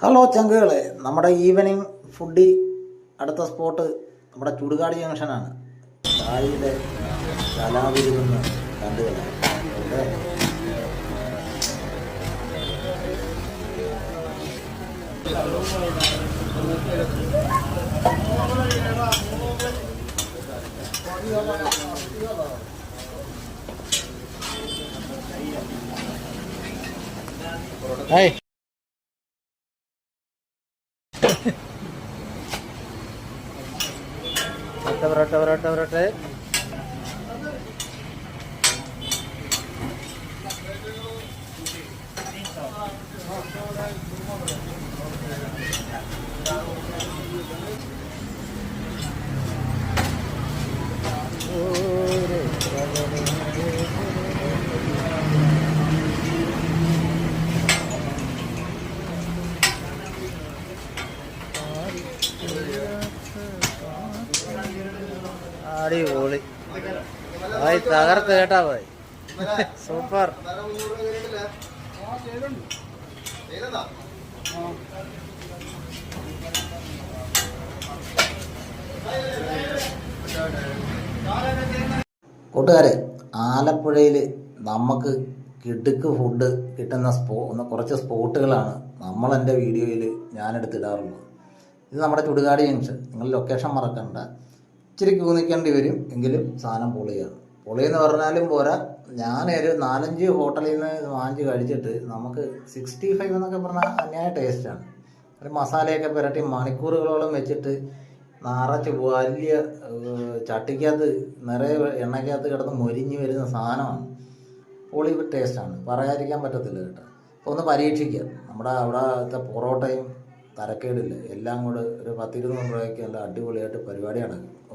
Hello ചങ്കുകളെ. നമ്മുടെ evening foodie അടുത്ത spot നമ്മുടെ ചുടുകാട് ജംഗ്ഷനാണ് താഴിയുടെ കലാവിരുന്ന് കണ്ടുകളെ. ഓക്കെ ഹായ് വരട്ടെ വരട്ടെ വരട്ടെ വരട്ടെ അടിപൊളി. ഭായി തകർത്ത് കേട്ടാ ഭായി സൂപ്പർ. കൂട്ടുകാരെ ആലപ്പുഴയിൽ നമുക്ക് കിടുക്ക് ഫുഡ് കിട്ടുന്ന സ്പോ കുറച്ച് സ്പോട്ടുകളാണ് നമ്മൾ എന്റെ വീഡിയോയിൽ ഞാനെടുത്തിടാറുള്ളത്. ഇത് നമ്മുടെ ചുടുകാട് ജംഗ്ഷൻ നിങ്ങൾ ലൊക്കേഷൻ മറക്കണ്ട. ഇച്ചിരി ക്യൂ നിൽക്കേണ്ടി വരും. എങ്കിലും സാധനം പൊളിയാണ്. പൊളി എന്ന് പറഞ്ഞാലും പോരാ. ഞാനൊരു നാലഞ്ച് ഹോട്ടലിൽ നിന്ന് വാങ്ങിച്ച് കഴിച്ചിട്ട് നമുക്ക് സിക്സ്റ്റി ഫൈവ് എന്നൊക്കെ പറഞ്ഞാൽ അന്യായ ടേസ്റ്റാണ്. ഒരു മസാലയൊക്കെ പുരട്ടി മണിക്കൂറുകളോളം വെച്ചിട്ട് നിറച്ച് വലിയ ചട്ടിക്കകത്ത് നിറയെ എണ്ണയ്ക്കകത്ത് കിടന്ന് മൊരിഞ്ഞ് വരുന്ന സാധനമാണ്. പൊളി ടേസ്റ്റാണ്. പറയാതിരിക്കാൻ പറ്റത്തില്ല കേട്ടോ. അപ്പോൾ ഒന്ന് പരീക്ഷിക്കുക നമ്മുടെ അവിടുത്തെ പൊറോട്ടയും തരക്കേടില്ല. എല്ലാം കൂടെ ഒരു പത്തിരുന്നൂറ് രൂപയ്ക്ക് നല്ല അടിപൊളിയായിട്ട് പരിപാടി നടക്കും